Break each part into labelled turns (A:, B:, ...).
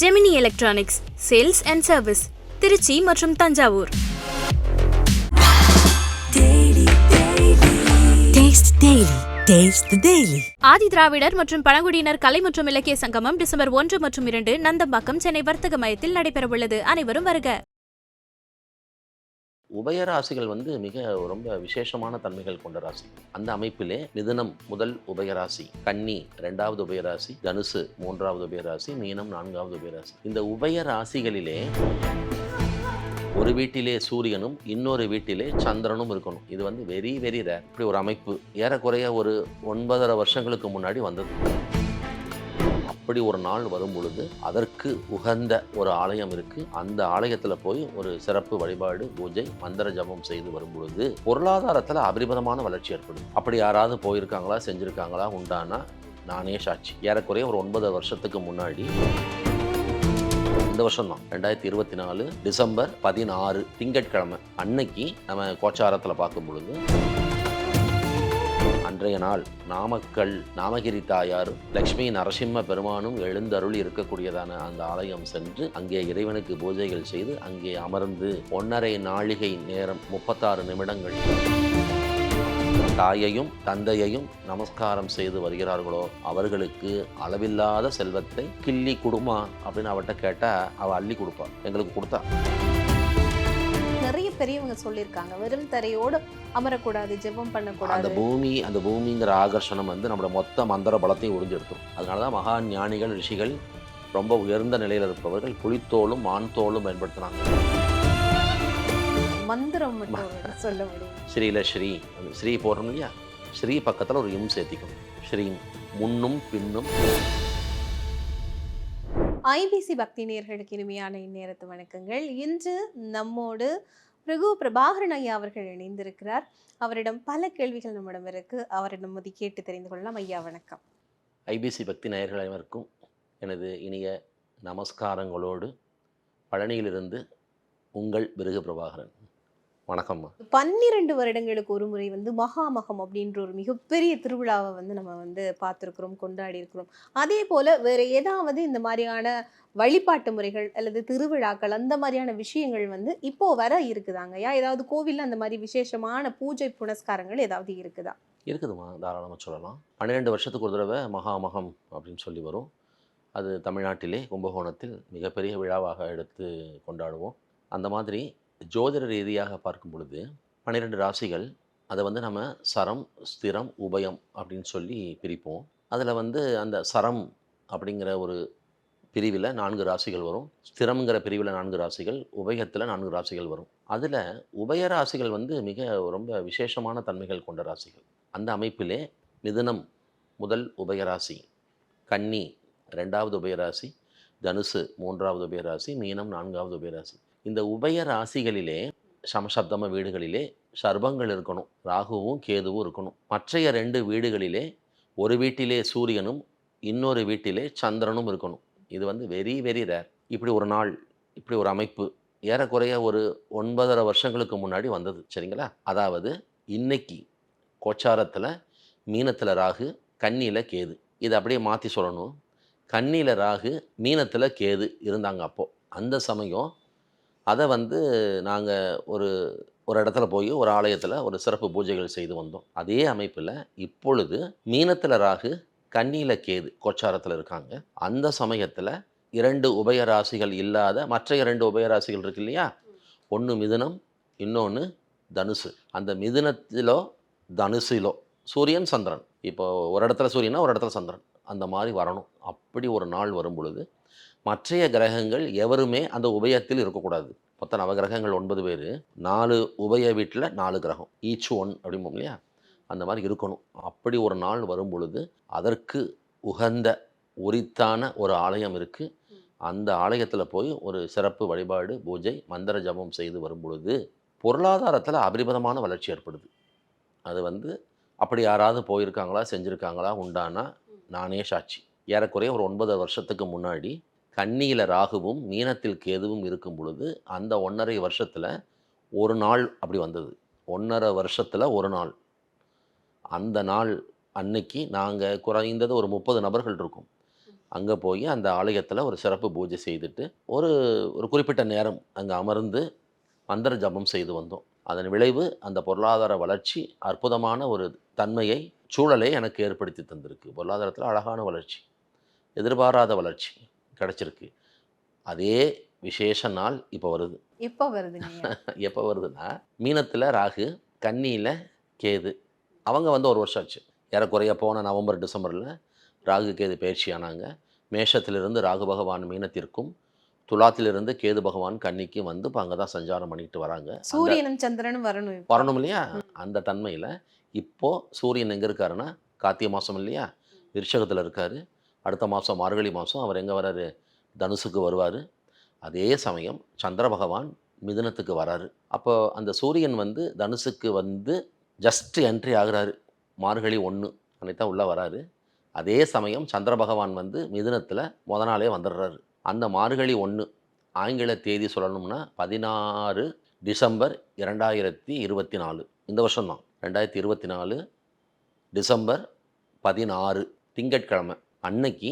A: Gemini electronics sales and service Trichy மற்றும் தஞ்சாவூர். ஆதி திராவிடர் மற்றும் பழங்குடியினர் கலை மற்றும் இலக்கிய சங்கமம் டிசம்பர் ஒன்று மற்றும் இரண்டு நந்தம்பாக்கம் சென்னை வர்த்தக மையத்தில் நடைபெறவுள்ளது. அனைவரும் வருக.
B: உபயராசிகள் வந்து மிக ரொம்ப விசேஷமான தன்மைகள் கொண்ட ராசி. அந்த அமைப்பிலே மிதுனம் முதல் உபயராசி கன்னி ரெண்டாவது உபயராசி தனுசு மூன்றாவது உபயராசி மீனம் நான்காவது உபயராசி இந்த உபயராசிகளிலே ஒரு வீட்டிலே சூரியனும் இன்னொரு வீட்டிலே சந்திரனும் இருக்கணும். இது வந்து வெரி வெரி ரேர் இப்படி ஒரு அமைப்பு ஏறக்குறைய ஒரு ஒன்பதரை வருஷங்களுக்கு முன்னாடி வந்தது. அப்படி ஒரு நாள் வரும் பொழுது அதற்கு உகந்த ஒரு ஆலயம் இருக்கு. அந்த ஆலயத்துல போய் ஒரு சிறப்பு வழிபாடு பூஜை மந்திர ஜபம் செய்து வரும் பொழுது பொருளாதாரத்துல அபரிமிதமான வளர்ச்சி ஏற்படும். அப்படி யாராவது போயிருக்காங்களா செஞ்சிருக்காங்களா உண்டானா நானே சாட்சி. ஏறக்குறைய ஒரு ஒன்பது வருஷத்துக்கு முன்னாடி இந்த வருஷம் தான் ரெண்டாயிரத்தி இருபத்தி நாலு டிசம்பர் பதினாறு திங்கட்கிழமை அன்னைக்கு நம்ம கோச்சாரத்தில் பார்க்கும் பொழுது அன்றைய நாள் நாமக்கல் நாமகிரி தாயாரும் லக்ஷ்மி நரசிம்ம பெருமானும் எழுந்தருள் இருக்கக்கூடியதான அந்த ஆலயம் சென்று அங்கே இறைவனுக்கு பூஜைகள் செய்து அங்கே அமர்ந்து ஒன்றரை நாழிகை நேரம் முப்பத்தாறு நிமிடங்கள் தாயையும் தந்தையையும் நமஸ்காரம் செய்து வருகிறார்களோ அவர்களுக்கு அளவில்லாத செல்வத்தை கிள்ளி கொடுமா அப்படின்னு அவட்ட கேட்டா அவள் அள்ளி கொடுப்பா. எங்களுக்கு கொடுத்தா.
C: பெரியவங்க சொல்லியிருக்காங்க. வெறும் தரையோடு அமரக்கூடாது ஜெபம்
B: அந்த
C: பண்ணக்கூடாது
B: பூமி அந்த பூமிங்கிற ஆகர்ஷணம் வந்து நம்மளோட மொத்த மந்திர பலத்தையும் உறிஞ்செடுத்துரும். அதனால தான் மகா ஞானிகள் ரிஷிகள் ரொம்ப உயர்ந்த நிலையில் இருப்பவர்கள் புலித்தோலும் மான் தோலும் பயன்படுத்துனாங்க
C: மந்திரம் மட்டும் சொல்ல முடியும்.
B: ஸ்ரீல ஸ்ரீ அந்த ஸ்ரீ போடுறோம் இல்லையா? ஸ்ரீ பக்கத்தில் ஒரு இம் சேர்த்திக்கணும். ஸ்ரீ முன்னும் பின்னும்.
C: ஐபிசி பக்தி நேயர்களுக்கு இனிமையான இந்நேரத்து வணக்கங்கள். இன்று நம்மோடு ரகு பிரபாகரன் ஐயா அவர்கள் இணைந்திருக்கிறார். அவரிடம் பல கேள்விகள் நம்மிடம் இருக்கு. அவரிடம் மதி கேட்டு தெரிந்து கொள்ளலாம். ஐயா வணக்கம்.
B: ஐபிசி பக்தி நேயர்கள் அனைவருக்கும் எனது இனிய நமஸ்காரங்களோடு பழனியிலிருந்து உங்கள் பிருகு பிரபாகரன் வணக்கம்மா.
C: பன்னிரண்டு வருடங்களுக்கு ஒரு முறை வந்து மகாமகம் அப்படின்ற ஒரு மிகப்பெரிய திருவிழாவை வந்து நம்ம வந்து பார்த்துருக்குறோம் கொண்டாடி இருக்கிறோம். அதே போல வேற ஏதாவது இந்த மாதிரியான வழிபாட்டு முறைகள் அல்லது திருவிழாக்கள் அந்த மாதிரியான விஷயங்கள் வந்து இப்போ வர இருக்குதாங்க? ஐயா ஏதாவது கோவில்ல அந்த மாதிரி விசேஷமான பூஜை புனஸ்காரங்கள் ஏதாவது இருக்குதா?
B: இருக்குதுமா தாராளமாக சொல்லலாம். பன்னிரெண்டு வருஷத்துக்கு ஒரு தடவை மகாமகம் அப்படின்னு சொல்லி வரும். அது தமிழ்நாட்டிலே கும்பகோணத்தில் மிகப்பெரிய விழாவாக எடுத்து கொண்டாடுவோம். அந்த மாதிரி ஜோதிட ரீதியாக பார்க்கும் பொழுது பன்னிரெண்டு ராசிகள் அதை வந்து நம்ம சரம் ஸ்திரம் உபயம் அப்படின்னு சொல்லி பிரிப்போம். அதில் வந்து அந்த சரம் அப்படிங்கிற ஒரு பிரிவில் நான்கு ராசிகள் வரும். ஸ்திரம்ங்கிற பிரிவில் நான்கு ராசிகள் உபயத்தில் நான்கு ராசிகள் வரும். அதில் உபய ராசிகள் வந்து மிக ரொம்ப விசேஷமான தன்மைகள் கொண்ட ராசிகள். அந்த அமைப்பிலே மிதுனம் முதல் உபயராசி கன்னி ரெண்டாவது உபயராசி தனுசு மூன்றாவது உபயராசி மீனம் நான்காவது உபயராசி இந்த உபய ராசிகளிலே சமசப்தம வீடுகளிலே சர்பங்கள் இருக்கணும் ராகுவும் கேதுவும் இருக்கணும். மற்றைய ரெண்டு வீடுகளிலே ஒரு வீட்டிலே சூரியனும் இன்னொரு வீட்டிலே சந்திரனும் இருக்கணும். இது வந்து வெரி வெரி ரேர் இப்படி ஒரு நாள் இப்படி ஒரு அமைப்பு ஏறக்குறைய ஒரு ஒன்பதரை வருஷங்களுக்கு முன்னாடி வந்தது சரிங்களா? அதாவது இன்னைக்கு கோச்சாரத்தில் மீனத்தில் ராகு கண்ணியில் கேது. இதை அப்படியே மாற்றி சொல்லணும். கண்ணியில் ராகு மீனத்தில் கேது இருந்தாங்க அப்போது அந்த சமயம் அதை வந்து நாங்கள் ஒரு ஒரு இடத்துல போய் ஒரு ஆலயத்தில் ஒரு சிறப்பு பூஜைகள் செய்து வந்தோம். அதே அமைப்பில் இப்பொழுது மீனத்தில் ராகு கண்ணியில் கேது கோச்சாரத்தில் இருக்காங்க. அந்த சமயத்தில் இரண்டு உபயராசிகள் இல்லாத மற்ற இரண்டு உபயராசிகள் இருக்கு இல்லையா? ஒன்று மிதுனம் இன்னொன்று தனுசு. அந்த மிதுனத்திலோ தனுசிலோ சூரியன் சந்திரன். இப்போ ஒரு இடத்துல சூரியனா ஒரு இடத்துல சந்திரன். அந்த மாதிரி வரணும். அப்படி ஒரு நாள் வரும் பொழுது மற்றைய கிரகங்கள் எவருமே அந்த உபயத்தில் இருக்கக்கூடாது. மொத்த நவகிரகங்கள் ஒன்பது பேர். நாலு உபய வீட்டில் நாலு கிரகம். ஈச் ஒன் அப்படிம்போம் இல்லையா? அந்த மாதிரி இருக்கணும். அப்படி ஒரு நாள் வரும் பொழுது அதற்கு உகந்த உரித்தான ஒரு ஆலயம் இருக்குது அந்த ஆலயத்தில் போய் ஒரு சிறப்பு வழிபாடு பூஜை மந்திர ஜபம் செய்து வரும் பொழுது பொருளாதாரத்தில் அபரிமிதமான வளர்ச்சி ஏற்படுது. அது வந்து அப்படி யாராவது போயிருக்காங்களா செஞ்சுருக்காங்களா உண்டானா நானே சாட்சி. ஏறக்குறைய ஒரு ஒன்பது வருஷத்துக்கு முன்னாடி கன்னியில் ராகுவும் மீனத்தில் கேதுவும் இருக்கும் பொழுது அந்த ஒன்றரை வருஷத்தில் ஒரு நாள் அப்படி வந்தது. ஒன்றரை வருஷத்தில் ஒரு நாள். அந்த நாள் அன்னைக்கு நாங்கள் குறைந்தது ஒரு முப்பது நபர்கள் இருக்கும். அங்கே போய் அந்த ஆலயத்தில் ஒரு சிறப்பு பூஜை செய்துட்டு ஒரு ஒரு குறிப்பிட்ட நேரம் அங்கே அமர்ந்து மந்திர ஜபம் செய்து வந்தோம். அதன் விளைவு அந்த பொருளாதார வளர்ச்சி அற்புதமான ஒரு தன்மையை சூழலை எனக்கு ஏற்படுத்தி தந்திருக்கு. பொருளாதாரத்தில் அழகான வளர்ச்சி எதிர்பாராத வளர்ச்சி. கிடச்சிருக்கு. அதே விசேஷ நாள் இப்போ வருது.
C: எப்ப வருதுங்க
B: எப்போ வருதுன்னா மீனத்தில் ராகு கன்னியில் கேது. அவங்க வந்து ஒரு வருஷம் ஆச்சு. ஏறக்குறைய போன நவம்பர் டிசம்பரில் ராகு கேது பயிற்சி ஆனாங்க. மேஷத்திலிருந்து ராகு பகவான் மீனத்திற்கும் துலாத்திலிருந்து கேது பகவான் கன்னிக்கு வந்து இப்போ அங்கே தான் சஞ்சாரம் பண்ணிட்டு வராங்க.
C: சூரியனும் சந்திரனும் வரணும்.
B: வரணும் இல்லையா? அந்த தன்மையில் இப்போ சூரியன் எங்கே இருக்காருன்னா கார்த்திகை மாதம் இல்லையா? விருஷகத்தில் இருக்காரு. அடுத்த மாதம் மார்கழி மாதம் அவர் எங்கே வராரு? தனுசுக்கு வருவார். அதே சமயம் சந்திர பகவான் மிதுனத்துக்கு வராரு. அப்போ அந்த சூரியன் வந்து தனுசுக்கு வந்து ஜஸ்ட் என்ட்ரி ஆகிறாரு. மார்கழி ஒன்று அன்னைத்தான் உள்ளே வராரு. அதே சமயம் சந்திர பகவான் வந்து மிதுனத்தில் முத நாளே வந்துடுறாரு. அந்த மார்கழி ஒன்று ஆங்கில தேதி சொல்லணும்னா பதினாறு டிசம்பர் இரண்டாயிரத்தி இருபத்தி நாலு. இந்த வருஷம்தான். ரெண்டாயிரத்தி இருபத்தி நாலு டிசம்பர் பதினாறு திங்கட்கிழமை. அன்னைக்கு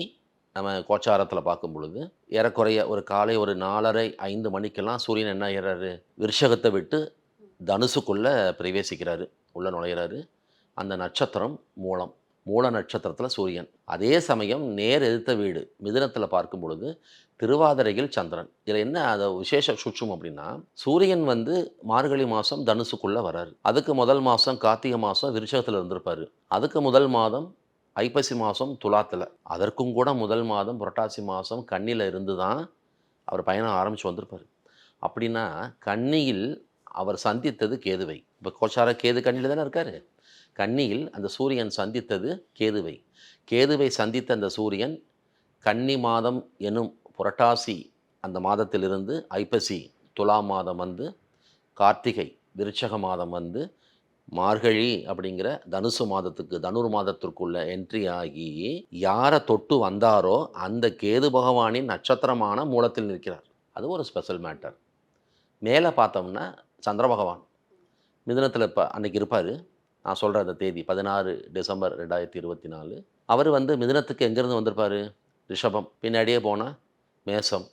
B: நம்ம கோச்சாரத்தில் பார்க்கும் பொழுது ஏறக்குறைய ஒரு காலை ஒரு நாலரை ஐந்து மணிக்கெல்லாம் சூரியன் என்ன ஆகிறாரு விருஷகத்தை விட்டு தனுசுக்குள்ளே பிரவேசிக்கிறாரு. உள்ளே நுழையிறாரு. அந்த நட்சத்திரம் மூலம் மூல நட்சத்திரத்தில் சூரியன். அதே சமயம் நேர் எதிர்த்த வீடு மிதுனத்தில் பார்க்கும் பொழுது திருவாதிரையில் சந்திரன். இதில் என்ன அதை விசேஷ சுற்றும் அப்படின்னா சூரியன் வந்து மார்கழி மாதம் தனுசுக்குள்ளே வராரு. அதுக்கு முதல் மாதம் கார்த்திகை மாதம் விருஷகத்தில் இருந்திருப்பார். அதுக்கு முதல் மாதம் ஐப்பசி மாதம் துலாத்தில். அதற்கும் கூட முதல் மாதம் புரட்டாசி மாதம் கண்ணியில் இருந்து தான் அவர் பயணம் ஆரம்பித்து வந்திருப்பார். அப்படின்னா கன்னியில் அவர் சந்தித்தது கேதுவை. இப்போ கோச்சார கேது கன்னியில் தானே இருக்கார்? கன்னியில் அந்த சூரியன் சந்தித்தது கேதுவை. கேதுவை சந்தித்த அந்த சூரியன் கன்னி மாதம் எனும் புரட்டாசி அந்த மாதத்திலிருந்து ஐப்பசி துலா மாதம் வந்து கார்த்திகை விருச்சக மாதம் வந்து மார்கழி அப்படிங்கிற தனுசு மாதத்துக்கு தனுர் மாதத்திற்குள்ள என்ட்ரி ஆகி யாரை தொட்டு வந்தாரோ அந்த கேது பகவானின் நட்சத்திரமான மூலத்தில் நிற்கிறார். அது ஒரு ஸ்பெஷல் மேட்டர் மேலே பார்த்தோம்னா சந்திர பகவான். மிதனத்தில் இப்போ அன்னைக்கு இருப்பார். நான் சொல்கிற அந்த தேதி பதினாறு டிசம்பர் ரெண்டாயிரத்தி இருபத்தி நாலு. அவர் வந்து மிதனத்துக்கு எங்கேருந்து வந்திருப்பார்? ரிஷபம். பின்னாடியே போனால் மேசம்.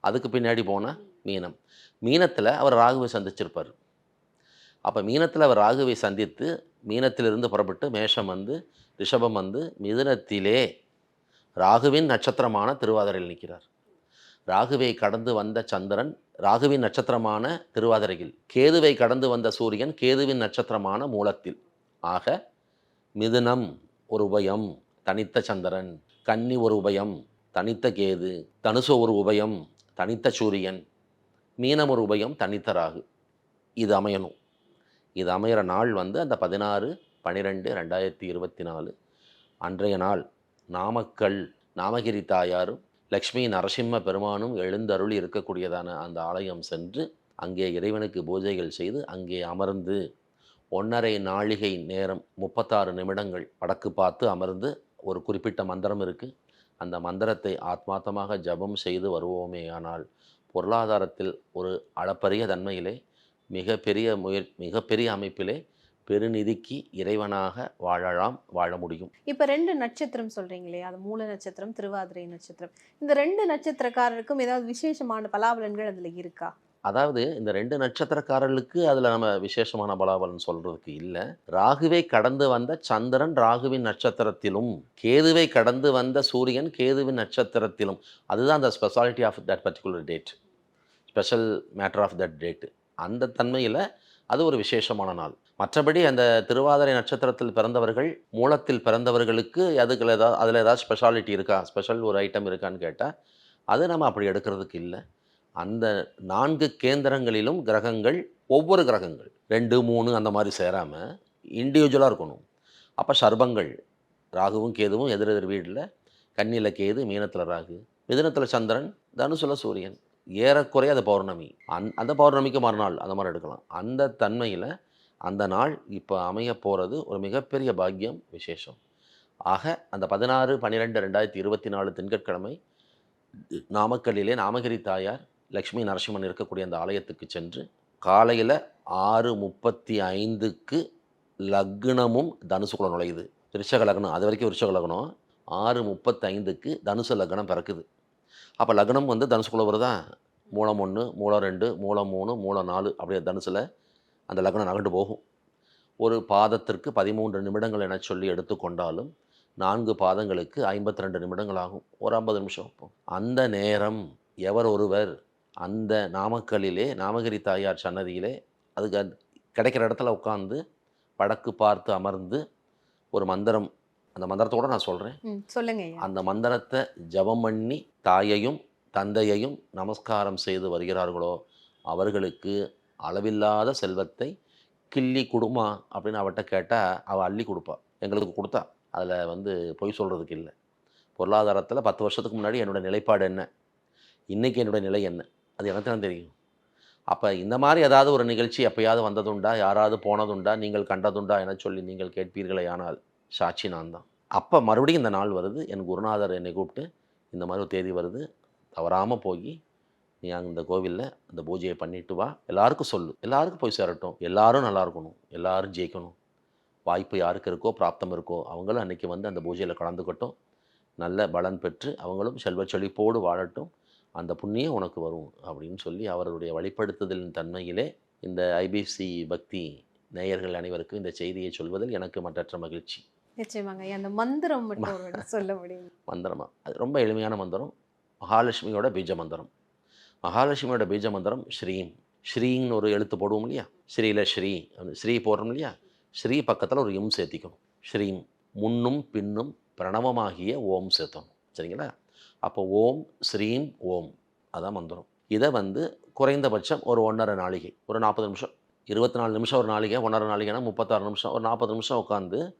B: அதுக்கு பின்னாடி போனால் மீனம். மீனத்தில் அவர் ராகுவை சந்திச்சிருப்பார். அப்போ மீனத்தில் அவர் ராகுவை சந்தித்து மீனத்திலிருந்து புறப்பட்டு மேஷம் வந்து ரிஷபம் வந்து மிதுனத்திலே ராகுவின் நட்சத்திரமான திருவாதிரையில் நிற்கிறார். ராகுவை கடந்து வந்த சந்திரன் ராகுவின் நட்சத்திரமான திருவாதிரையில் கேதுவை கடந்து வந்த சூரியன் கேதுவின் நட்சத்திரமான மூலத்தில். ஆக மிதுனம் ஒரு உபயம் தனித்த சந்திரன் கன்னி ஒரு உபயம் தனித்த கேது தனுசு ஒரு உபயம் தனித்த சூரியன் மீனம் ஒரு உபயம் தனித்த ராகு. இது அமையணும். இது அமைகிற நாள் வந்து அந்த பதினாறு பன்னிரெண்டு ரெண்டாயிரத்தி இருபத்தி நாலு. அன்றைய நாள் நாமக்கல் நாமகிரி தாயாரும் லக்ஷ்மி நரசிம்ம பெருமானும் எழுந்தருள் இருக்கக்கூடியதான அந்த ஆலயம் சென்று அங்கே இறைவனுக்கு பூஜைகள் செய்து அங்கே அமர்ந்து ஒன்றரை நாழிகை நேரம் முப்பத்தாறு நிமிடங்கள் வடக்கு பார்த்து அமர்ந்து ஒரு குறிப்பிட்ட மந்திரம் இருக்குது அந்த மந்திரத்தை ஆத்மார்த்தமாக ஜபம் செய்து வருவோமேயானால் பொருளாதாரத்தில் ஒரு அளப்பரிய தன்மையிலே மிகப்பெரிய முயற் மிகப்பெரிய அமைப்பிலே பெருநிதிக்கு இறைவனாக வாழலாம் வாழ முடியும்.
C: இப்ப ரெண்டு நட்சத்திரம் சொல்றீங்களே அது மூல நட்சத்திரம் திருவாதிரை நட்சத்திரம். இந்த ரெண்டு நட்சத்திரக்காரருக்கும் ஏதாவது விசேஷமான பலாபலன்கள் அதுல இருக்கா?
B: அதாவது இந்த ரெண்டு நட்சத்திரக்காரர்களுக்கு அதில் நம்ம விசேஷமான பலாபலன் சொல்கிறதுக்கு இல்லை. ராகுவை கடந்து வந்த சந்திரன் ராகுவின் நட்சத்திரத்திலும் கேதுவை கடந்து வந்த சூரியன் கேதுவின் நட்சத்திரத்திலும். அதுதான் அந்த speciality of that particular date special matter of that date அந்த தன்மையில் அது ஒரு விசேஷமான நாள். மற்றபடி அந்த திருவாதிரை நட்சத்திரத்தில் பிறந்தவர்கள் மூலத்தில் பிறந்தவர்களுக்கு அதுக்குள்ள ஏதாவது அதில் ஏதாவது ஸ்பெஷாலிட்டி இருக்கா? ஸ்பெஷல் ஒரு ஐட்டம் இருக்கான்னு கேட்டால் அது நம்ம அப்படி எடுக்கிறதுக்கு இல்லை. அந்த நான்கு கேந்திரங்களிலும் கிரகங்கள் ஒவ்வொரு கிரகங்கள் ரெண்டு மூணு அந்த மாதிரி சேராமல் இண்டிவிஜுவலாக இருக்கணும். அப்போ சர்பங்கள் ராகுவும் கேதுவும் எதிர் எதிர் வீட்டில் கண்ணியில் கேது மீனத்தில் ராகு மிதுனத்தில் சந்திரன் தனுசுல சூரியன். ஏறக்குறைய அது பௌர்ணமி. அந் அந்த பௌர்ணமிக்கு மறுநாள் அந்த மாதிரி எடுக்கலாம். அந்த தன்மையில் அந்த நாள் இப்போ அமைய போகிறது ஒரு மிகப்பெரிய பாக்கியம் விசேஷம். ஆக அந்த பதினாறு பன்னிரெண்டு ரெண்டாயிரத்தி இருபத்தி நாலு திங்கட்கிழமை நாமக்கல்லிலே நாமகிரி தாயார் லக்ஷ்மி நரசிம்மன் இருக்கக்கூடிய அந்த ஆலயத்துக்கு சென்று காலையில் ஆறு முப்பத்தி ஐந்துக்கு லக்னமும் தனுசுக்குள்ள நுழையுது. விருச்சக லக்னம் அது வரைக்கும் விருச்சக லக்னம். ஆறு முப்பத்தைந்துக்கு தனுசு லக்னம் பிறக்குது. அப்போ லக்னம் வந்து தனுசுக்குள்ளே வருதா? மூலம் ஒன்று மூலம் ரெண்டு மூலம் மூணு மூலம் நாலு அப்படியே தனுசில் அந்த லக்னம் நகண்டு போகும். ஒரு பாதத்திற்கு பதிமூன்று நிமிடங்கள் என சொல்லி எடுத்துக்கொண்டாலும் நான்கு பாதங்களுக்கு ஐம்பத்தி ரெண்டு நிமிடங்கள் ஆகும் ஒரு ஐம்பது நிமிஷம் வைப்போம். அந்த நேரம் எவர் ஒருவர் அந்த நாமக்கல்லிலே நாமகிரி தாயார் சன்னதியிலே அதுக்கு கிடைக்கிற இடத்துல உட்காந்து வடக்கு பார்த்து அமர்ந்து ஒரு மந்திரம் அந்த மந்திரத்தோட நான் சொல்கிறேன்
C: சொல்லுங்க
B: அந்த மந்திரத்தை ஜபம் பண்ணி தாயையும் தந்தையையும் நமஸ்காரம் செய்து வருகிறார்களோ அவர்களுக்கு அளவில்லாத செல்வத்தை கிள்ளி கொடுமா அப்படின்னு அவட்ட கேட்டால் அவள் அள்ளி கொடுப்பா. எங்களுக்கு கொடுத்தா. அதில் வந்து பொய் சொல்கிறதுக்கு இல்லை. பொருளாதாரத்தில் பத்து வருஷத்துக்கு முன்னாடி என்னோட நிலைப்பாடு என்ன? இன்றைக்கி என்னோட நிலை என்ன? அது எனக்கு தான் தெரியும். அப்போ இந்த மாதிரி ஏதாவது ஒரு நிகழ்ச்சி எப்பயாவது வந்ததுண்டா? யாராவது போனதுண்டா? நீங்கள் கண்டதுண்டா? என சொல்லி நீங்கள் கேட்பீர்களே ஆனால் சாட்சி நான் தான். அப்போ மறுபடியும் இந்த நாள் வருது. என் குருநாதர் என்னை கூப்பிட்டு இந்த மாதிரி ஒரு தேதி வருது. தவறாமல் போய் நீ அங்கே இந்த கோவிலில் அந்த பூஜையை பண்ணிட்டு வா. எல்லாருக்கும் சொல்லு. எல்லாருக்கும் போய் சேரட்டும். எல்லாரும் நல்லா இருக்கணும். எல்லாரும் ஜெயிக்கணும். வாய்ப்பு யாருக்கு இருக்கோ பிராப்தம் இருக்கோ அவங்களும் அன்றைக்கி வந்து அந்த பூஜையில் கலந்துக்கட்டும். நல்ல பலன் பெற்று அவங்களும் செல்வ செழிப்போடு வாழட்டும். அந்த புண்ணியம் உனக்கு வரும் அப்படின்னு சொல்லி அவருடைய வழிப்படுத்துதலின் தன்மையிலே இந்த ஐபிசி பக்தி நேயர்கள் அனைவருக்கும் இந்த செய்தியை சொல்வதில் எனக்கு மற்றற்ற மகிழ்ச்சி.
C: நிச்சயமாங்க. அந்த மந்திரம் மட்டும் சொல்ல முடியும்?
B: மந்திரமா. அது ரொம்ப எளிமையான மந்திரம். மகாலட்சுமியோட பீஜ மந்திரம். மகாலட்சுமியோட பீஜ மந்திரம் ஸ்ரீம். ஸ்ரீன்னு ஒரு எழுத்து போடுவோம் இல்லையா? ஸ்ரீல ஸ்ரீ. அந்த ஸ்ரீ போடுறோம் இல்லையா? ஸ்ரீ பக்கத்தில் ஒரு இம் சேர்த்திக்கணும். ஸ்ரீம். முன்னும் பின்னும் பிரணவமாகிய ஓம் சேர்த்தணும். சரிங்களா? அப்போ ஓம் ஸ்ரீம் ஓம். அதான் மந்திரம். இதை வந்து குறைந்தபட்சம் ஒரு ஒன்றரை நாளிகை. ஒரு நாற்பது நிமிஷம். இருபத்தி நாலு நிமிஷம் ஒரு நாளிகை ஒன்றரை நாளிகைனா முப்பத்தாறு நிமிஷம். ஒரு நாற்பது நிமிஷம் உட்காந்து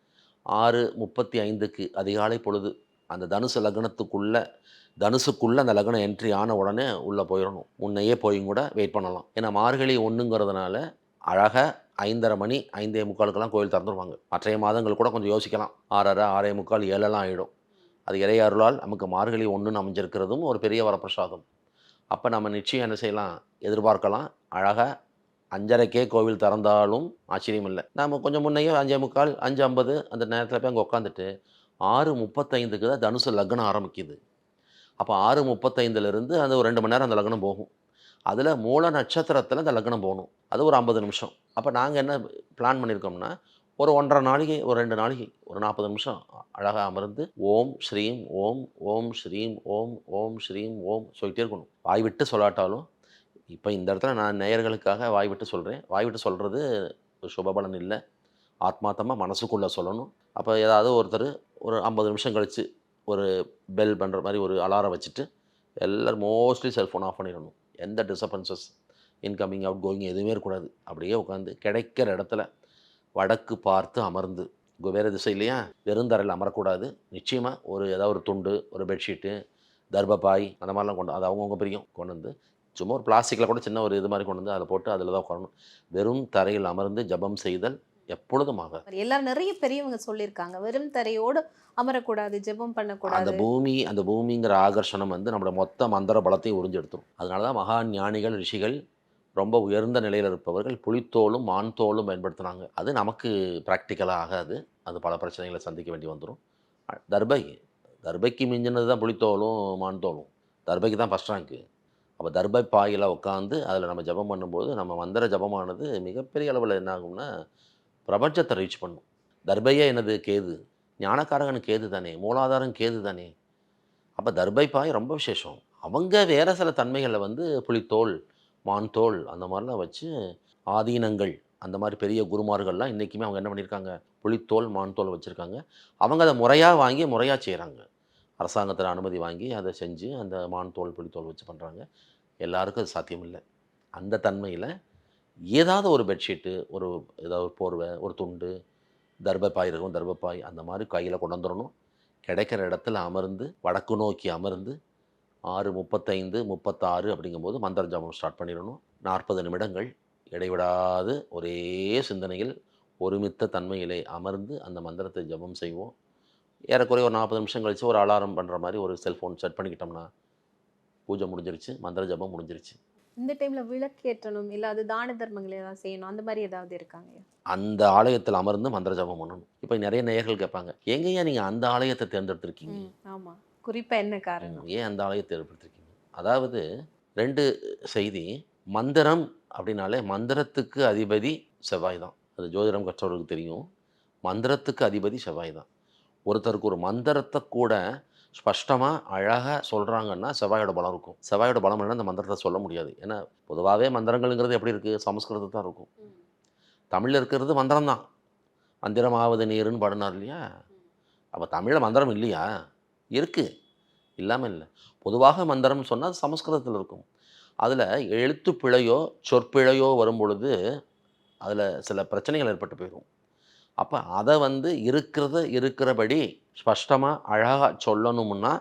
B: ஆறு முப்பத்தி ஐந்துக்கு அதிகாலை பொழுது அந்த தனுசு லக்னத்துக்குள்ள தனுசுக்குள்ளே அந்த லக்னம் என்ட்ரி ஆன உடனே உள்ளே போயிடணும் முன்னையே போயும் கூட வெயிட் பண்ணலாம். ஏன்னா மார்கழி ஒன்றுங்கிறதுனால அழகாக ஐந்தரை மணி ஐந்தே முக்காலுக்கெல்லாம் கோயில் திறந்துருவாங்க. மற்றைய மாதங்கள் கூட கொஞ்சம் யோசிக்கலாம். ஆறரை ஆறே முக்கால் ஏழெல்லாம் ஆகிடும் அது இறையாருளால் நமக்கு மார்கழி ஒன்றுன்னு அமைஞ்சிருக்கிறதும் ஒரு பெரிய வரப்பிரசாதம். அப்போ நம்ம நிச்சயம் என்ன செய்யலாம்? எதிர்பார்க்கலாம். அழகாக அஞ்சரைக்கே கோவில் திறந்தாலும் ஆச்சரியம் இல்லை. நம்ம கொஞ்சம் முன்னையே அஞ்சே முக்கால் அஞ்சு ஐம்பது அந்த நேரத்தில் போய் அங்கே உட்காந்துட்டு ஆறு முப்பத்தைந்துக்கு தான் தனுசு லக்னம் ஆரம்பிக்குது. அப்போ ஆறு முப்பத்தைந்துலேருந்து அந்த ஒரு ரெண்டு மணி நேரம் அந்த லக்னம் போகும். அதில் மூல நட்சத்திரத்தில் அந்த லக்னம் போகணும். அது ஒரு ஐம்பது நிமிஷம். அப்போ நாங்கள் என்ன பிளான் பண்ணியிருக்கோம்னா ஒரு ஒன்றரை நாளிகை ஒரு ரெண்டு நாளிகை ஒரு நாற்பது நிமிஷம் அழகாக அமர்ந்து ஓம் ஸ்ரீம் ஓம் ஓம் ஸ்ரீம் ஓம் ஓம் ஸ்ரீம் ஓம் சொல்லிகிட்டே இருக்கணும். வாய் விட்டு சொல்லாட்டாலும் இப்போ இந்த இடத்துல நான் நேயர்களுக்காக வாய் விட்டு சொல்கிறேன் வாய் விட்டு சொல்கிறது சுபபலன் இல்லை. ஆத்மார்த்தமாக மனசுக்குள்ளே சொல்லணும். அப்போ ஏதாவது ஒருத்தர் ஒரு ஐம்பது நிமிஷம் கழித்து ஒரு பெல் பண்ணுற மாதிரி ஒரு அலாரம் வச்சுட்டு எல்லோரும் மோஸ்ட்லி செல்ஃபோன் ஆஃப் பண்ணிடணும். எந்த டிஸ்டர்பன்சஸ் இன்கமிங் அவுட் கோயிங் எதுவுமே இருக்கக்கூடாது. அப்படியே உட்காந்து கிடைக்கிற இடத்துல வடக்கு பார்த்து அமர்ந்து. இங்கே வேறு திசையிலையா வெறுந்தரையில் அமரக்கூடாது. நிச்சயமாக ஒரு ஏதாவது ஒரு துண்டு ஒரு பெட்ஷீட்டு தர்பப்பாய் அந்த மாதிரிலாம் கொண்டு அது அவங்கவுங்க பிரியும் கொண்டு வந்து சும்மா ஒரு பிளாஸ்டிக்கில் கூட சின்ன ஒரு இது மாதிரி கொண்டு வந்து அதில் போட்டு அதில் தான் உட்காரணும். வெறும் தரையில் அமர்ந்து ஜபம் செய்தல் எப்பொழுதும் ஆகாது.
C: எல்லாரும் நிறைய பெரியவங்க சொல்லியிருக்காங்க. வெறும் தரையோடு அமரக்கூடாது ஜெபம்
B: அந்த
C: பண்ணக்கூடாது
B: பூமி அந்த பூமிங்கிற ஆகர்ஷணம் வந்து நம்மளோட மொத்த மந்திர பலத்தையும் உறிஞ்செடுத்துரும். அதனால தான் மகா ஞானிகள் ரிஷிகள் ரொம்ப உயர்ந்த நிலையில் இருப்பவர்கள் புலித்தோலும் மான் தோலும் பயன்படுத்துனாங்க. அது நமக்கு ப்ராக்டிக்கலாக ஆகாது. அது பல பிரச்சனைகளை சந்திக்க வேண்டி வந்துடும் தர்பை தர்பைக்கு மிஞ்சினது தான் புலித்தோலும் மான் தோலும் தர்பைக்கு தான் ஃபஸ்ட் ரேங்க்கு அப்போ தர்பை பாயில் உட்காந்து அதில் நம்ம ஜெபம் பண்ணும்போது நம்ம மந்திர ஜபமானது மிகப்பெரிய அளவில் என்ன ஆகும்னா பிரபஞ்சத்தை ரீச் பண்ணும். தர்பையே எனது கேது. ஞானக்காரகன் கேது தானே. மூலாதாரம் கேது தானே. அப்போ தர்பை பாய் ரொம்ப விசேஷம். அவங்க வேறு சில தன்மைகளை வந்து புலித்தோல் மான் தோல் அந்த மாதிரிலாம் வச்சு ஆதீனங்கள் அந்த மாதிரி பெரிய குருமார்கள்லாம் இன்றைக்குமே அவங்க என்ன பண்ணியிருக்காங்க புலித்தோல் மான் தோல் வச்சுருக்காங்க. அவங்க அதை முறையாக வாங்கி முறையாக செய்கிறாங்க அரசாங்கத்தில் அனுமதி வாங்கி அதை செஞ்சு அந்த மான் தோல் புலித்தோல் வச்சு பண்ணுறாங்க எல்லாருக்கும் அது சாத்தியம் இல்லை அந்த தன்மையில் ஏதாவது ஒரு பெட்ஷீட்டு ஒரு ஏதாவது ஒரு போர்வை ஒரு துண்டு தர்பப்பாய் இருக்கும் தர்பப்பாய் அந்த மாதிரி கையில் கொண்டு வந்துடணும். கிடைக்கிற இடத்துல அமர்ந்து வடக்கு நோக்கி அமர்ந்து ஆறு முப்பத்தைந்து முப்பத்தாறு அப்படிங்கும்போது மந்திர ஜபம் ஸ்டார்ட் பண்ணிடணும். நாற்பது நிமிடங்கள் இடைவிடாது ஒரே சிந்தனையில் ஒருமித்த தன்மையிலே அமர்ந்து அந்த மந்திரத்தை ஜபம் செய்வோம். ஏறக்குறைய ஒரு நாற்பது நிமிஷம் கழித்து ஒரு அலாரம் பண்ணுற மாதிரி ஒரு செல்ஃபோன் செட் பண்ணிக்கிட்டோம்னா பூஜை முடிஞ்சிருச்சு மந்திர ஜபம் முடிஞ்சிருச்சு.
C: இந்த டைம்ல விளக்கேற்றணும் இல்ல அது தான தர்மங்கள் ஏதாவது செய்யணும் அந்த மாதிரி ஏதாவது இருக்காங்க?
B: அந்த ஆலயத்தில் அமர்ந்து மந்திர ஜபம் பண்ணணும். இப்போ நிறைய நேயர்கள் கேட்பாங்க எங்கேயா நீங்கள் அந்த ஆலயத்தை தேர்ந்தெடுத்திருக்கீங்க?
C: ம், ஆமா. குறிப்பா என்ன காரணம்?
B: ஏன் அந்த ஆலயத்தை ஏற்படுத்திருக்கீங்க அதாவது ரெண்டு செய்தி மந்திரம் அப்படின்னாலே மந்திரத்துக்கு அதிபதி செவ்வாய் தான். அது ஜோதிடம் கற்றவர்களுக்கு தெரியும். மந்திரத்துக்கு அதிபதி செவ்வாய் தான். ஒருத்தருக்கு ஒரு மந்திரத்தை கூட ஸ்பஷ்டமாக அழகாக சொல்கிறாங்கன்னா செவ்வாயோட பலம் இருக்கும். செவ்வாயோட பலம் இல்லைன்னா அந்த மந்திரத்தை சொல்ல முடியாது. ஏன்னா பொதுவாகவே மந்திரங்கள்ங்கிறது எப்படி இருக்குது சமஸ்கிருதம் தான் இருக்கும். தமிழில் இருக்கிறது மந்திரம் தான் மந்திரமாவது நீருன்னு பாடினார் இல்லையா? அப்போ தமிழில் மந்திரம் இல்லையா? இருக்குது இல்லாமல் இல்லை. பொதுவாக மந்திரம்னு சொன்னால் சமஸ்கிருதத்தில் இருக்கும். அதில் எழுத்து பிழையோ சொற்பிழையோ வரும் பொழுது அதில் சில பிரச்சனைகள் ஏற்பட்டு போயிடும் அப்போ அதை வந்து இருக்கிறத இருக்கிறபடி ஸ்பஷ்டமாக அழகாக சொல்லணும்னா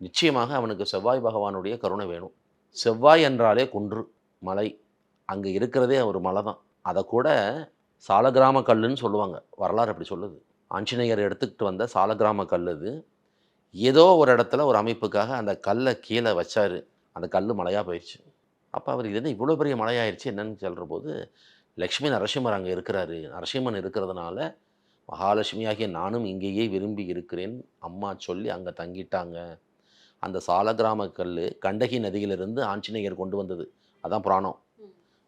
B: நிச்சயமாக அவனுக்கு செவ்வாய் பகவானுடைய கருணை வேணும். செவ்வாய் என்றாலே குன்று மலை. அங்கே இருக்கிறதே ஒரு மலை தான். அதை கூட சாலகிராம கல்லுன்னு சொல்லுவாங்க. வரலாறு அப்படி சொல்லுது. ஆஞ்சநேயர் எடுத்துக்கிட்டு வந்த சாலகிராம கல் அது. ஏதோ ஒரு இடத்துல ஒரு அமைப்புக்காக அந்த கல்லை கீழே வச்சார். அந்த கல் மலையாக போயிடுச்சு அப்போ அவர் இது என்ன இவ்வளோ பெரிய மலையாயிருச்சு என்னன்னு சொல்கிற போது லக்ஷ்மி நரசிம்மர் அங்கே இருக்கிறாரு. நரசிம்மன் இருக்கிறதுனால மகாலட்சுமியாகிய நானும் இங்கேயே விரும்பி இருக்கிறேன். அம்மா சொல்லி அங்கே தங்கிட்டாங்க. அந்த சாலகிராம கல் கண்டகி நதியிலிருந்து ஆஞ்சநேயர் கொண்டு வந்தது. அதான் புராணம்.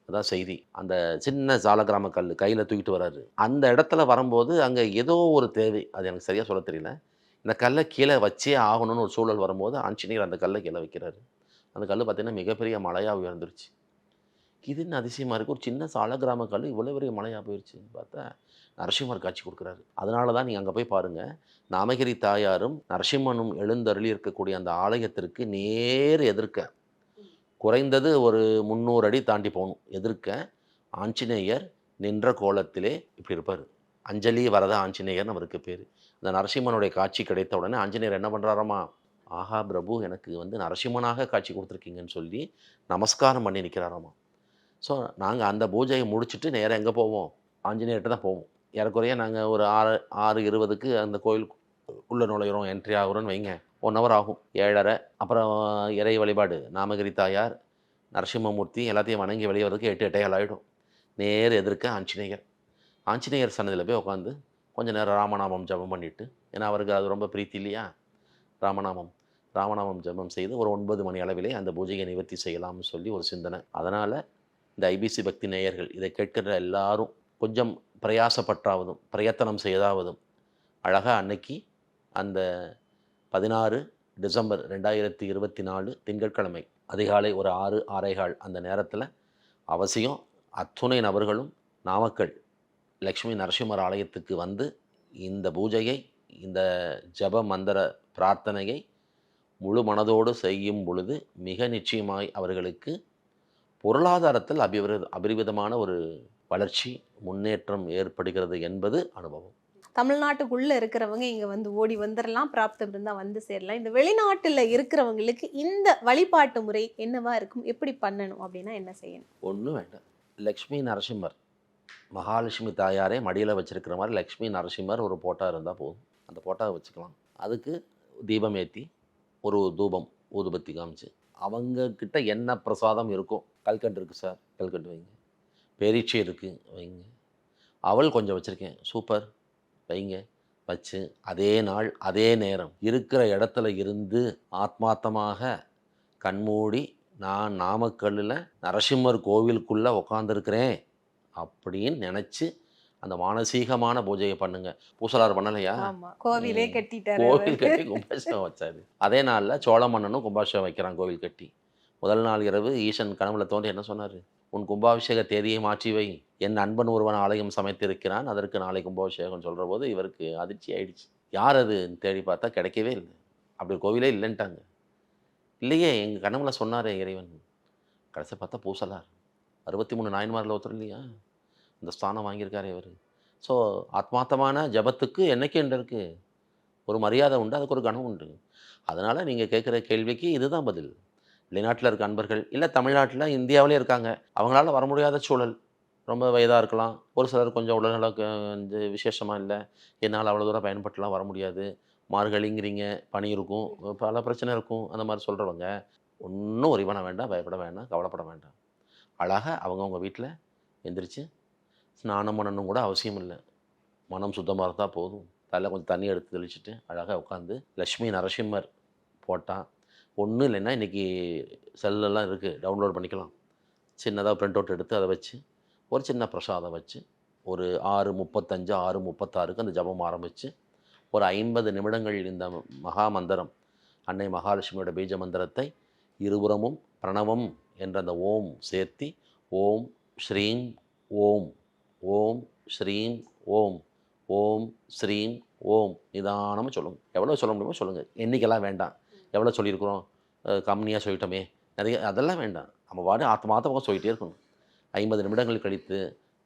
B: அதான் செய்தி. அந்த சின்ன சாலகிராம கல் கையில் தூக்கிட்டு வராரு. அந்த இடத்துல வரும்போது அங்கே ஏதோ ஒரு தேவை. அது எனக்கு சரியாக சொல்ல தெரியல. இந்த கல்லை கீழே வச்சே ஆகணும்னு ஒரு சூழல் வரும்போது ஆஞ்சநேயர் அந்த கல்லை கீழே வைக்கிறாரு. அந்த கல் பார்த்திங்கன்னா மிகப்பெரிய மலையாக உயர்ந்துருச்சு. இது என்ன அதிசயமாக இருக்குது ஒரு சின்ன சாலக்கிராம கல் இவ்வளோ பெரிய மலையாக போயிடுச்சு பார்த்தா நரசிம்மர் காட்சி கொடுக்குறாரு. அதனால தான் நீங்கள் அங்கே போய் பாருங்கள் நாமகிரி தாயாரும் நரசிம்மனும் எழுந்தருளி இருக்கக்கூடிய அந்த ஆலயத்திற்கு நேர் எதிர்க்க குறைந்தது ஒரு முந்நூறு அடி தாண்டி போகணும். எதிர்க்க ஆஞ்சநேயர் நின்ற கோலத்திலே இப்படி இருப்பார். அஞ்சலி வரத ஆஞ்சநேயர்னு அவருக்கு பேர். இந்த நரசிம்மனுடைய காட்சி கிடைத்த உடனே ஆஞ்சநேயர் என்ன பண்ணுறாராமா ஆஹா பிரபு எனக்கு வந்து நரசிம்மனாக காட்சி கொடுத்துருக்கீங்கன்னு சொல்லி நமஸ்காரம் பண்ணி நிற்கிறாராமா ஸோ நாங்கள் அந்த பூஜையை முடிச்சுட்டு நேராக எங்கே போவோம்? ஆஞ்சநேயர்கிட்ட தான் போவோம். ஏறக்குறைய நாங்கள் ஒரு ஆறு ஆறு இருபதுக்கு அந்த கோயில் உள்ளே நுழையிறோம். என்ட்ரி ஆகுறோன்னு வைங்க. ஒன் ஹவர் ஆகும். ஏழரை. அப்புறம் இறை வழிபாடு. நாமகிரி தாயார் நரசிம்மமூர்த்தி எல்லாத்தையும் வணங்கி வெளியே வரதுக்கு எட்டு எட்டையால் ஆகிடும் நேர் எதிர்க்க ஆஞ்சநேயர். ஆஞ்சநேயர் சன்னதியில் போய் உட்காந்து கொஞ்சம் நேரம் ராமநாமம் ஜெபம் பண்ணிவிட்டு ஏன்னா அவருக்கு அது ரொம்ப பிரீத்தி இல்லையா? ராமநாமம். ராமநாமம் ஜெபம் செய்து ஒரு ஒன்பது மணி அளவிலே அந்த பூஜையை நிவர்த்தி செய்யலாம்னு சொல்லி ஒரு சிந்தனை. அதனால் இந்த ஐபிசி பக்தி நேயர்கள் இதை கேட்கிற எல்லாரும் கொஞ்சம் பிரயாசப்பட்டாவதும் பிரயத்தனம் செய்தாவதும் அழகாக அன்னைக்கு அந்த பதினாறு டிசம்பர் ரெண்டாயிரத்தி இருபத்தி நாலு திங்கட்கிழமை அதிகாலை ஒரு ஆறு ஆரைகால் அந்த நேரத்தில் அவசியம் அத்துணை நபர்களும் நாமக்கல் லக்ஷ்மி நரசிம்மர் ஆலயத்துக்கு வந்து இந்த பூஜையை இந்த ஜப மந்திர பிரார்த்தனையை முழு மனதோடு செய்யும் பொழுது மிக நிச்சயமாய் அவர்களுக்கு பொருளாதாரத்தில் அபிவிர அபரிவிதமான ஒரு வளர்ச்சி முன்னேற்றம் ஏற்படுகிறது என்பது அனுபவம்.
C: தமிழ்நாட்டுக்குள்ள இருக்கிறவங்க இங்க வந்து ஓடி வந்துடலாம் பிராப்தம் இருந்தா வந்து சேரலாம். இந்த வெளிநாட்டுல இருக்கிறவங்களுக்கு இந்த வழிபாட்டு முறை என்னவா இருக்கும் எப்படி பண்ணணும் அப்படின்னா என்ன செய்யணும்?
B: ஒன்றும் வேண்டாம். லக்ஷ்மி நரசிம்மர். மகாலட்சுமி தாயாரே மடியில் வச்சிருக்கிற மாதிரி லக்ஷ்மி நரசிம்மர் ஒரு போட்டா இருந்தால் போதும். அந்த போட்டாவை வச்சுக்கலாம். அதுக்கு தீபம் ஏற்றி ஒரு தூபம் ஊதுபத்தி காமிச்சு அவங்கக்கிட்ட என்ன பிரசாதம் இருக்கும் கல்கண்டு இருக்குது சார் கல்கண்டு வைங்க. பெரிச்சி இருக்குது வைங்க. அவள் கொஞ்சம் வச்சுருக்கேன் சூப்பர். வைங்க வச்சு அதே நாள் அதே நேரம் இருக்கிற இடத்துல இருந்து ஆத்மார்த்தமாக கண்மூடி நான் நாமக்கல்லில் நரசிம்மர் கோவிலுக்குள்ளே உக்காந்துருக்கிறேன் அப்படின்னு நினச்சி அந்த மானசீகமான பூஜையை பண்ணுங்க. பூசலார் பண்ணலையா?
C: கோவிலே. கட்டிட்டாரு
B: கோவில். கட்டி கும்பாபிஷேகம் வச்சாரு. அதே நாளில் சோழ மன்னனும் கும்பாபிஷேகம் வைக்கிறான் கோவில் கட்டி. முதல் நாள் இரவு ஈசன் கனவுல தோன்றி என்ன சொன்னார்? உன் கும்பாபிஷேக தேதியை மாற்றி வை. என் நண்பன் ஒருவன் ஆலயம் சமைத்திருக்கிறான். அதற்கு நாளை கும்பாபிஷேகம் சொல்கிற போது இவருக்கு அதிர்ச்சி ஆயிடுச்சு. யார் அதுன்னு தேடி பார்த்தா கிடைக்கவே இல்லை. அப்படி கோவிலே இல்லைன்ட்டாங்க. இல்லையே எங்கள் கனவுல சொன்னாரே இறைவன். கடைசி பார்த்தா பூசலார் அறுபத்தி மூணு நாயன்மாரில் ஒருத்தர் இல்லையா? இந்த ஸ்தானம் வாங்கியிருக்காரு இவர். ஸோ ஆத்மார்த்தமான ஜபத்துக்கு என்னைக்கு என்ன இருக்குது ஒரு மரியாதை உண்டு அதுக்கு ஒரு கனம் உண்டு. அதனால் நீங்கள் கேட்குற கேள்விக்கு இதுதான் பதில். வெளிநாட்டில் இருக்க அன்பர்கள் இல்லை தமிழ்நாட்டில் இந்தியாவிலே இருக்காங்க. அவங்களால வர முடியாத சூழல். ரொம்ப வயதாக இருக்கலாம். ஒரு சிலர் கொஞ்சம் உடல்நல வந்து விசேஷமாக இல்லை. என்னால் அவ்வளோ தூரம் பயன்பட்டுலாம் வர முடியாது. மார்கழிங்கிறீங்க பனி இருக்கும் பல பிரச்சனை இருக்கும் அந்த மாதிரி சொல்கிறவங்க ஒன்றும் ஒரு பண்ண வேண்டாம் பயப்பட வேண்டாம் கவலைப்பட வேண்டாம். அழகாக அவங்கவுங்க வீட்டில் எந்திரிச்சு ஸ்நானம் பண்ணணும் கூட அவசியம் இல்லை. மனம் சுத்தமாக இருந்தால் போதும். தலை கொஞ்சம் தண்ணி எடுத்து தெளிச்சுட்டு அழகாக உட்காந்து லக்ஷ்மி நரசிம்மர் போட்டால் ஒன்றும் இல்லைன்னா இன்றைக்கி செல்லெல்லாம் இருக்குது டவுன்லோட் பண்ணிக்கலாம். சின்னதாக ப்ரிண்ட் அவுட் எடுத்து அதை வச்சு ஒரு சின்ன பிரசாதம் வச்சு ஒரு ஆறு முப்பத்தஞ்சு ஆறு முப்பத்தாறுக்கு அந்த ஜபம் ஆரம்பித்து ஒரு ஐம்பது நிமிடங்கள் இந்த மகா மந்திரம் அன்னை மகாலட்சுமியோட பீஜ மந்திரத்தை இருபுறமும் பிரணவம் என்ற அந்த ஓம் சேர்த்தி ஓம் ஸ்ரீம் ஓம் ஓம் ஸ்ரீம் ஓம் ஓம் ஸ்ரீம் ஓம். நிதானமாக சொல்லுங்க. எவ்வளோ சொல்ல முடியுமோ சொல்லுங்கள் எண்ணிக்கைலாம் வேண்டாம். எவ்வளோ சொல்லியிருக்கிறோம்? கம்மியாக சொல்லிட்டோமே. நிறைய அதெல்லாம் வேண்டாம். நம்ம வாடி ஆத்மாத்தமாக சொல்லிகிட்டே இருக்கணும். ஐம்பது நிமிடங்கள் கழித்து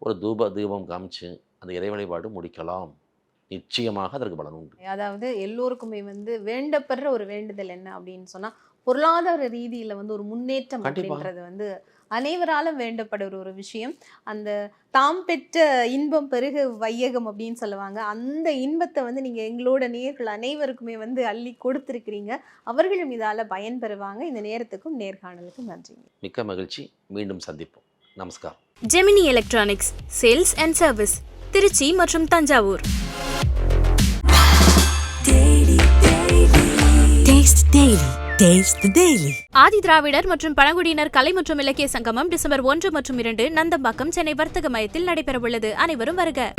B: ஒரு தூப தீபம் காமிச்சு அந்த இறை வழிபாடு முடிக்கலாம். நிச்சயமாக அதற்கு பலன் உண்டு.
C: அதாவது எல்லோருக்குமே வந்து வேண்டப்படுற ஒரு வேண்டுதல் என்ன அப்படின்னு சொன்னா பொருளாதார ரீதியில வந்து ஒரு முன்னேற்றம். அப்படின்றது வந்து அனைவராலும் வேண்டப்படுற ஒரு விஷயம். அந்த தாம் பெற்ற இன்பம் பெருக வையகம் அப்படின்னு சொல்லுவாங்க. அந்த இன்பத்தை வந்து நீங்க எங்களோட நேர்கள் அனைவருக்குமே வந்து அள்ளி கொடுத்துருக்கிறீங்க. அவர்களும் இதால பயன்பெறுவாங்க இந்த நேரத்துக்கும் நேர்காணலுக்கும் நன்றிங்க.
B: மிக்க மகிழ்ச்சி. மீண்டும் சந்திப்போம். நமஸ்காரம்.
A: Gemini electronics sales and service Trichy மற்றும் தஞ்சாவூர்.
D: Daily,
A: ஆதி திராவிடர் மற்றும் பழங்குடியினர் கலை மற்றும் இலக்கிய சங்கமம் டிசம்பர் ஒன்று மற்றும் இரண்டு நந்தம்பாக்கம் சென்னை வர்த்தக மையத்தில் நடைபெறவுள்ளது. அனைவரும் வருக.